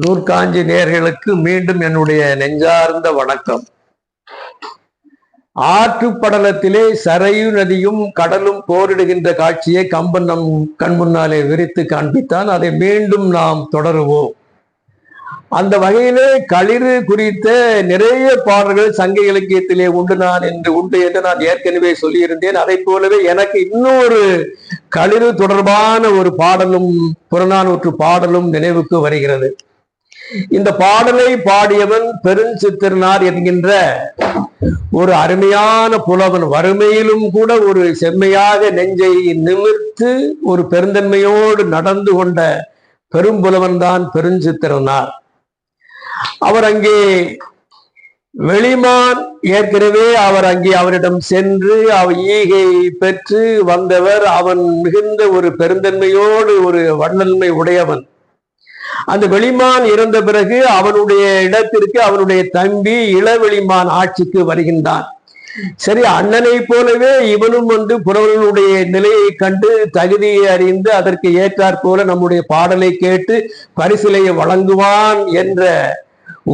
நூற்காஞ்சி நேர்களுக்கு மீண்டும் என்னுடைய நெஞ்சார்ந்த வணக்கம். ஆற்றுப்படலத்திலே சரையு நதியும் கடலும் போரிடுகின்ற காட்சியை கம்பன் நம் கண் முன்னாலே விரித்து காண்பித்தான். அதை மீண்டும் நாம் தொடருவோம். அந்த வகையிலே களிறு குறித்த நிறைய பாடல்கள் சங்க இலக்கியத்திலே உண்டு நான் என்று உண்டு என்று நான் ஏற்கனவே சொல்லியிருந்தேன். அதை போலவே எனக்கு இன்னொரு களிறு தொடர்பான ஒரு பாடலும் புறநானூற்று பாடலும் நினைவுக்கு வருகிறது. இந்த பாடலை பாடியவன் பெருஞ்சித்திரனார் என்கின்ற ஒரு அருமையான புலவன் வறுமையிலும் கூட ஒரு செம்மையாக நெஞ்சை நிமிர்த்து ஒரு பெருந்தன்மையோடு நடந்து கொண்ட பெரும்புலவன் தான் பெருஞ்சித்திரனார். அவர் அங்கே வெளிமான் ஏற்கனவே அவர் அங்கே அவரிடம் சென்று அவர் ஈகை பெற்று வந்தவர். அவன் மிகுந்த ஒரு பெருந்தன்மையோடு ஒரு வண்ணன்மை உடையவன். அந்த வெளிமான் இறந்த பிறகு அவனுடைய இடத்திற்கு அவனுடைய தம்பி இளவெளிமான் ஆட்சிக்கு வருகின்றான். சரி அண்ணனை போலவே இவனும் வந்து புறவர்களுடைய நிலையை கண்டு தகுதியை அறிந்து அதற்கு ஏற்றாற் போல நம்முடைய பாடலை கேட்டு பரிசிலையை வழங்குவான் என்ற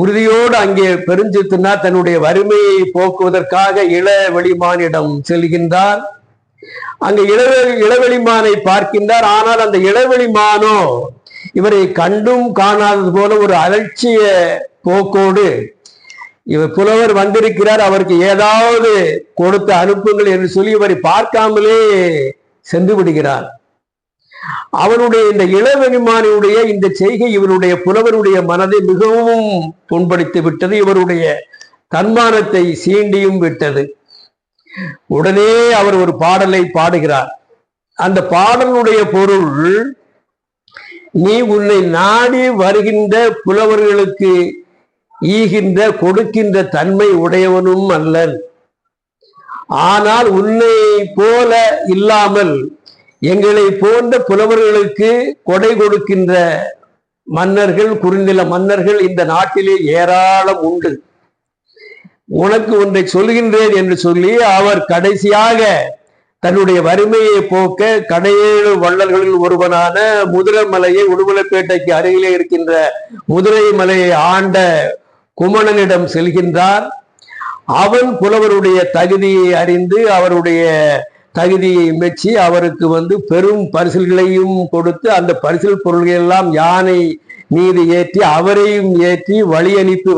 உறுதியோடு அங்கே பெருஞ்சித்துனா தன்னுடைய வறுமையை போக்குவதற்காக இள வெளிமானிடம் செல்கின்றார். அங்க இள இளவெளிமானை பார்க்கின்றார். ஆனால் அந்த இளவெளிமானோ இவரை கண்டும் காணாதது போல ஒரு அலட்சிய போக்கோடு இவர் புலவர் வந்திருக்கிறார். அவருக்கு ஏதாவது கொடுத்து அனுப்புங்கள் என்று சொல்லி இவரை பார்க்காமலே சென்று விடுகிறார். அவனுடைய இந்த இளவெளிமானியுடைய இந்த செய்கை இவருடைய புலவருடைய மனதை மிகவும் புண்படுத்தி விட்டது. இவருடைய தன்மானத்தை சீண்டியும் விட்டது. உடனே அவர் ஒரு பாடலை பாடுகிறார். அந்த பாடலுடைய பொருள் நீ உன்னை நாடி வருகின்ற புலவர்களுக்கு ஈகின்ற கொடுக்கின்ற தன்மை உடையவனும் அல்லன். ஆனால் உன்னை போல இல்லாமல் எங்களை போன்ற புலவர்களுக்கு கொடை கொடுக்கின்ற மன்னர்கள் குறுநில மன்னர்கள் இந்த நாட்டிலே ஏராளம் உண்டு. உனக்கு ஒன்றை சொல்கின்றேன் என்று சொல்லி அவர் கடைசியாக தன்னுடைய வறுமையை போக்க கடையேழு வள்ளல்களில் ஒருவனான முதுரமலையை உடுமலைப்பேட்டைக்கு அருகிலே இருக்கின்ற முதிரை மலையை ஆண்ட குமணனிடம் செல்கின்றார். அவன் புலவருடைய தகுதியை அறிந்து அவருடைய தகுதியை மெச்சி அவருக்கு வந்து பெரும் பரிசில்களையும் கொடுத்து அந்த பரிசில் பொருள்கள் எல்லாம் யானை மீது ஏற்றி அவரையும் ஏற்றி வழி அனுப்பி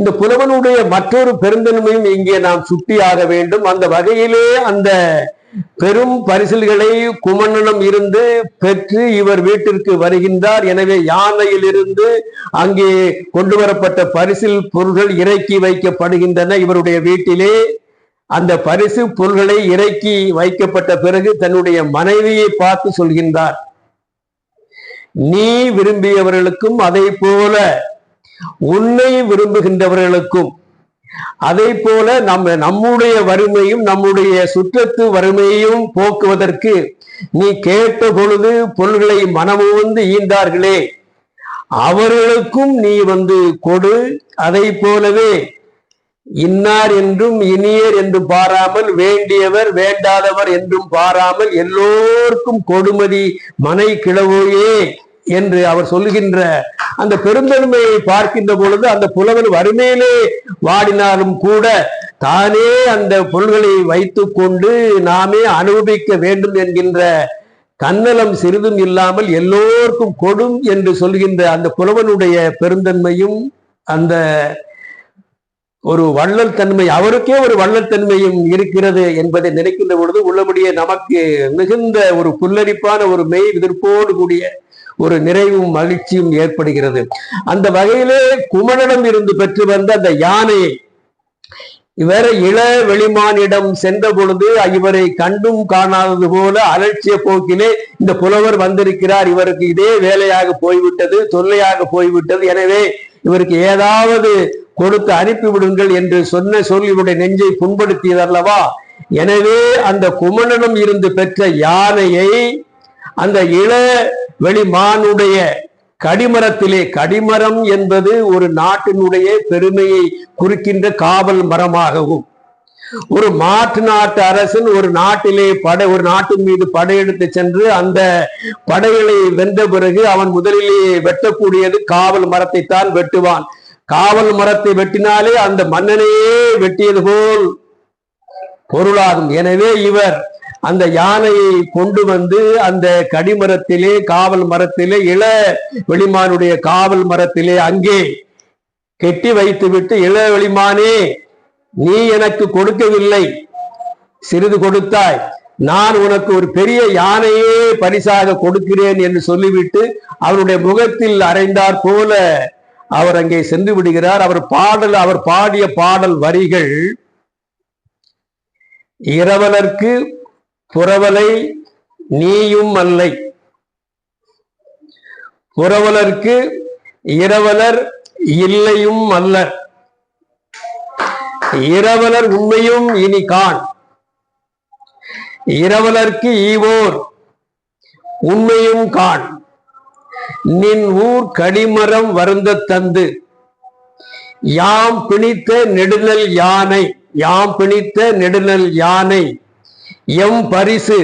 இந்த புலவனுடைய மற்றொரு பெருந்தன்மையும் இங்கே நாம் சுட்டியாக வேண்டும். அந்த வகையிலே அந்த பெரும் பரிசில்களை குமணனம் இருந்து பெற்று இவர் வீட்டிற்கு வருகின்றார். எனவே யானையில் இருந்து அங்கே கொண்டு வரப்பட்ட பரிசில் பொருள்கள் இறக்கி வைக்கப்படுகின்றன இவருடைய வீட்டிலே. அந்த பரிசு பொருள்களை இறக்கி வைக்கப்பட்ட பிறகு தன்னுடைய மனைவியை பார்த்து சொல்கின்றார். நீ விரும்பியவர்களுக்கும் அதை போல உன்னை விரும்புகின்றவர்களுக்கும் அதை போல நம்ம நம்முடைய வறுமையும் நம்முடைய சுற்றத்து வறுமையையும் போக்குவதற்கு நீ கேட்ட பொழுது பொருள்களை மனமுவந்து ஈந்தார்களே. அவர்களுக்கும் நீ வந்து கொடு. அதை போலவே இன்னார் என்றும் இனியர் என்றும் பாராமல் வேண்டியவர் வேண்டாதவர் என்றும் பாராமல் எல்லோருக்கும் கொடுமதி மனை கிளவோயே என்று அவர் சொல்லுகின்ற அந்த பெருந்தன்மையை பார்க்கின்ற பொழுது அந்த புலவர் வறுமையிலே வாடினாலும் கூட தானே அந்த பொருள்களை வைத்து கொண்டு நாமே அனுபவிக்க வேண்டும் என்கின்ற தன்னலம் சிறிதும் இல்லாமல் எல்லோருக்கும் கொடும் என்று சொல்கின்ற அந்த புலவனுடைய பெருந்தன்மையும் அந்த ஒரு வள்ளல் தன்மை அவருக்கே ஒரு வள்ளல் தன்மையும் இருக்கிறது என்பதை நினைக்கின்ற பொழுது உள்ளபடியே நமக்கு மிகுந்த ஒரு புல்லரிப்பான ஒரு மெய் எதிர்ப்போடு கூடிய ஒரு நிறைவும் மகிழ்ச்சியும் ஏற்படுகிறது. அந்த வகையிலே குமணனிடம் இருந்து பெற்று வந்த அந்த யானையை இவர் இள வெளிமானிடம் சென்ற பொழுது இவரை கண்டும் காணாதது போல அலட்சிய போக்கிலே இந்த புலவர் வந்திருக்கிறார். இவருக்கு இதே வேலையாக போய்விட்டது தொல்லையாக போய்விட்டது. எனவே இவருக்கு ஏதாவது கொடுத்து அனுப்பிவிடுங்கள் என்று சொன்ன சொல் இவருடைய நெஞ்சை புண்படுத்தியதல்லவா? எனவே அந்த குமணனம் இருந்து பெற்ற யானையை அந்த இள வெளிமானுடைய கடிமரத்திலே கடிமரம் என்பது ஒரு நாட்டினுடைய பெருமையை குறிக்கின்ற காவல் மரமாகவும் ஒரு மாற்று நாட்டு அரசன் ஒரு நாட்டிலே படை ஒரு நாட்டின் மீது படையெடுத்து சென்று அந்த படைகளை வென்ற பிறகு அவன் முதலிலேயே வெட்டக்கூடியது காவல் மரத்தை தான் வெட்டுவான். காவல் மரத்தை வெட்டினாலே அந்த மன்னனையே வெட்டியது போல் பொருளாகும். எனவே இவர் அந்த யானையை கொண்டு வந்து அந்த கடிமரத்திலே காவல் மரத்திலே இள வெளிமானுடைய காவல் மரத்திலே அங்கே கெட்டி வைத்துவிட்டு இள வெளிமானே நீ எனக்கு கொடுக்கவில்லை. சிறிது கொடுத்தாய். நான் உனக்கு ஒரு பெரிய யானையே பரிசாக கொடுக்கிறேன் என்று சொல்லிவிட்டு அவருடைய முகத்தில் அறைந்தார் போல அவர் அங்கே சென்று விடுகிறார். அவர் பாடல் அவர் பாடிய பாடல் வரிகள் இரவலர்க்கு புறவலை நீயும் அல்லை புறவலர்க்கு இரவலர் இல்லையும் அல்லர் இரவலர் உண்மையும் இனி காண். இரவலர்க்கு ஈவோர் உண்மையும் காண். நின் ஊர் கடிமரம் வருந்த தந்து. யாம் பிணித்த நெடுநல் யானை யாம் பிணித்த நெடுநல் யானை எம் பரிசு.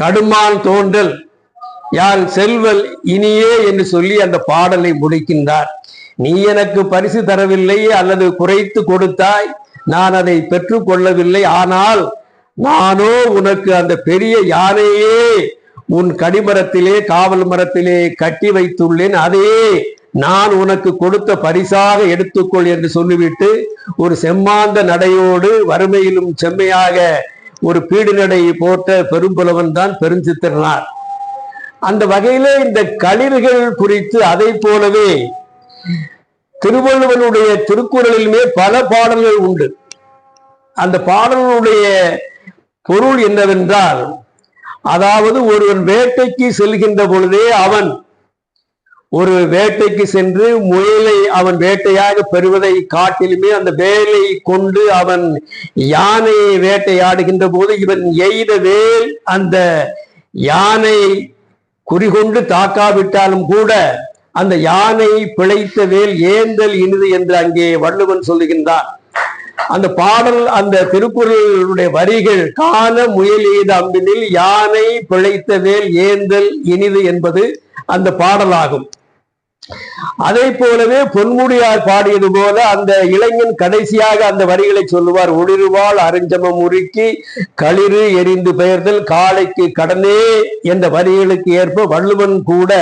கடுமான் தோன்றல். யாழ் செல்வல் இனியே என்று சொல்லி அந்த பாடலை முடிக்கின்றார். நீ எனக்கு பரிசு தரவில்லை அல்லது குறைத்து கொடுத்தாய். நான் அதை பெற்றுக் கொள்ளவில்லை. ஆனால் நானோ உனக்கு அந்த பெரிய யானையே உன் கடிமரத்திலே காவல் மரத்திலே கட்டி வைத்துள்ளேன். அதையே நான் உனக்கு கொடுத்த பரிசாக எடுத்துக்கொள் என்று சொல்லிவிட்டு ஒரு செம்மாந்த நடையோடு வறுமையிலும் செம்மையாக ஒரு பீடு போட்ட பெரும்புலவன் தான் பெருஞ்சித்திரனார். அந்த வகையில இந்த களிர்கள் குறித்து அதை போலவே திருவள்ளுவனுடைய திருக்குறளிலுமே பல பாடல்கள் உண்டு. அந்த பாடல்களுடைய பொருள் என்னவென்றால் அதாவது ஒருவன் வேட்டைக்கு செல்கின்ற பொழுதே அவன் ஒரு வேட்டைக்கு சென்று முயலை அவன் வேட்டையாக பெறுவதை காட்டிலுமே அந்த வேலை கொண்டு அவன் யானையை வேட்டையாடுகின்ற போது இவன் எய்த வேல் அந்த யானை குறிகொண்டு தாக்காவிட்டாலும் கூட அந்த யானை பிழைத்த வேல் ஏந்தல் இனிது என்று அங்கே வள்ளுவன் சொல்லுகின்றான். அந்த பாடல் அந்த திருக்குறளுடைய வரிகள் காண முயல் எய்த அம்பினில் யானை பிழைத்த வேல் ஏந்தல் இனிது என்பது அந்த பாடலாகும். அதை போலவே பொன்முடியார் பாடியது போல அந்த இளைஞன் கடைசியாக அந்த வரிகளை சொல்லுவார் ஒளிருவால் அருஞ்சமம் உருக்கி களிறு எரிந்து பெயர்தல் காளைக்கு கடனே என்ற வரிகளுக்கு ஏற்ப வள்ளுவன் கூட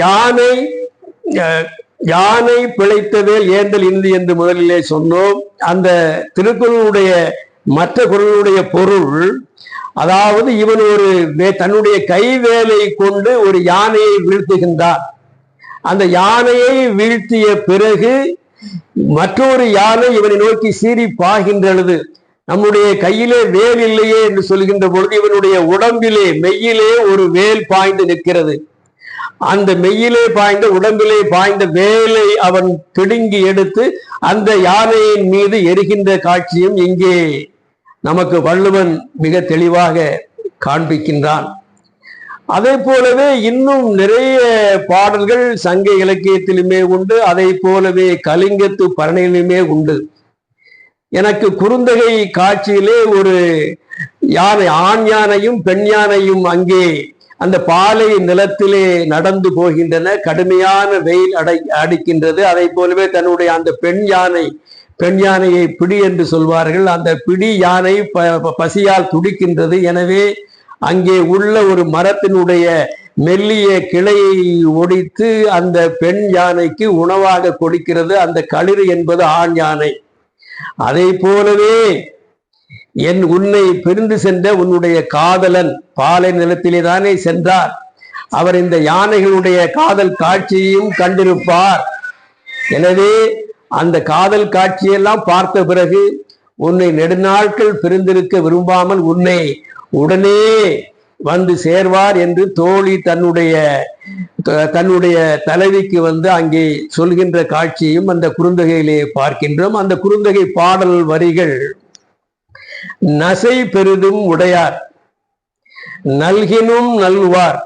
யானை யானை பிழைத்தவேல் ஏந்தல் இந்தி என்று முதலிலே சொன்னோம். அந்த திருக்குறளுடைய மற்ற குரலுடைய பொருள் அதாவது இவன் ஒரு வே- தன்னுடைய கைவேலை கொண்டு ஒரு யானையை வீழ்த்துகின்றான். அந்த யானையை வீழ்த்திய பிறகு மற்றொரு யானை இவனை நோக்கி சீறி பாகின்றது நம்முடைய கையிலே வேல் இல்லையே என்று சொல்கின்ற பொழுது இவனுடைய உடம்பிலே மெய்யிலே ஒரு வேல் பாய்ந்து நிற்கிறது. அந்த மெய்யிலே பாய்ந்த உடம்பிலே பாய்ந்த வேலை அவன் பிடுங்கி எடுத்து அந்த யானையின் மீது எரிகின்ற காட்சியும் இங்கே நமக்கு வள்ளுவன் மிக தெளிவாக காண்பிக்கின்றான். அதை போலவே இன்னும் நிறைய பாடல்கள் சங்க இலக்கியத்திலுமே உண்டு அதை போலவே கலிங்கத்து பரணியிலுமே உண்டு. எனக்கு குறுந்தகை காட்சியிலே ஒரு யானை ஆண் யானையும் பெண் யானையும் அங்கே அந்த பாலை நிலத்திலே நடந்து போகின்றன. கடுமையான வெயில் அடை அடிக்கின்றது. அதை போலவே தன்னுடைய அந்த பெண் யானை பெண் யானையை பிடி என்று சொல்வார்கள். அந்த பிடி யானை ப- ப- பசியால் துடிக்கின்றது. எனவே அங்கே உள்ள ஒரு மரத்தினுடைய மெல்லிய கிளையை ஒடித்து அந்த பெண் யானைக்கு உணவாக கொடுக்கிறது. அந்த களிறு என்பது ஆண் யானை. அதை போலவே என் உன்னை பிரிந்து சென்ற உன்னுடைய காதலன் பாலை நிலத்திலே தானே சென்றார். அவர் இந்த யானைகளுடைய காதல் காட்சியையும் கண்டிருப்பார். எனவே அந்த காதல் காட்சியெல்லாம் பார்த்த பிறகு உன்னை நெடுநாட்கள் பிரிந்திருக்க விரும்பாமல் உன்னை உடனே வந்து சேர்வார் என்று தோழி தன்னுடைய தன்னுடைய தலைவிக்கு வந்து அங்கே சொல்கின்ற காட்சியையும் அந்த குறுந்தகையிலே பார்க்கின்றோம். அந்த குறுந்தகை பாடல் வரிகள் நசை பெரிதும் உடையார் நல்கினும் நல்வார்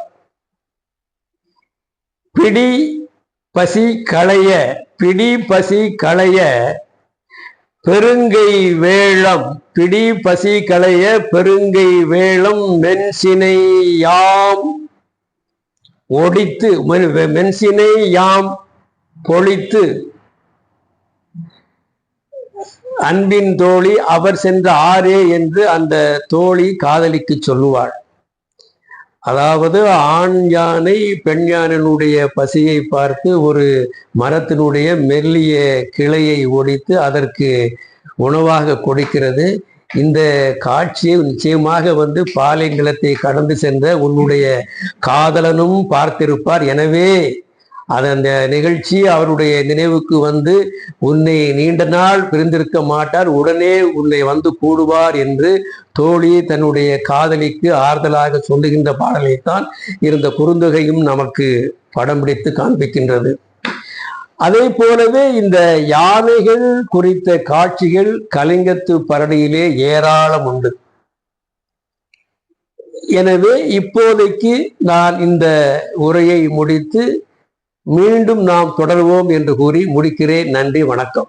பிடி பசி களைய பிடி பசி களைய பெருங்கை வேளம் பிடி பசி களைய பெருங்கை வேளம் மென்சினை யாம் ஒடித்து மென்சினை யாம் பொழித்து அன்பின் தோழி அவர் சென்ற ஆரே என்று அந்த தோழி காதலிக்கு சொல்லுவாள். அதாவது ஆண் யானை பெண் யானையினுடைய பசியை பார்த்து ஒரு மரத்தினுடைய மெல்லிய கிளையை ஒடித்து அதற்கு உணவாக கொடுக்கிறது. இந்த காட்சியை நிச்சயமாக வந்து பாலைநிலத்தை கடந்து சென்ற உன்னுடைய காதலனும் பார்த்திருப்பார். எனவே அது அந்த நிகழ்ச்சி அவருடைய நினைவுக்கு வந்து உன்னை நீண்ட நாள் பிரிந்திருக்க மாட்டார் உடனே உன்னை வந்து கூடுவார் என்று தோழி தன்னுடைய காதலிக்கு ஆறுதலாக சொல்லுகின்ற பாடலைத்தான் இருந்த குறுந்தொகையும் நமக்கு படம் பிடித்து காண்பிக்கின்றது. அதே போலவே இந்த யானைகள் குறித்த காட்சிகள் கலிங்கத்து பரடியிலே ஏராளம் உண்டு. எனவே இப்போதைக்கு நான் இந்த உரையை முடித்து மீண்டும் நாம் தொடர்வோம் என்று கூறி முடிக்கிறேன். நன்றி வணக்கம்.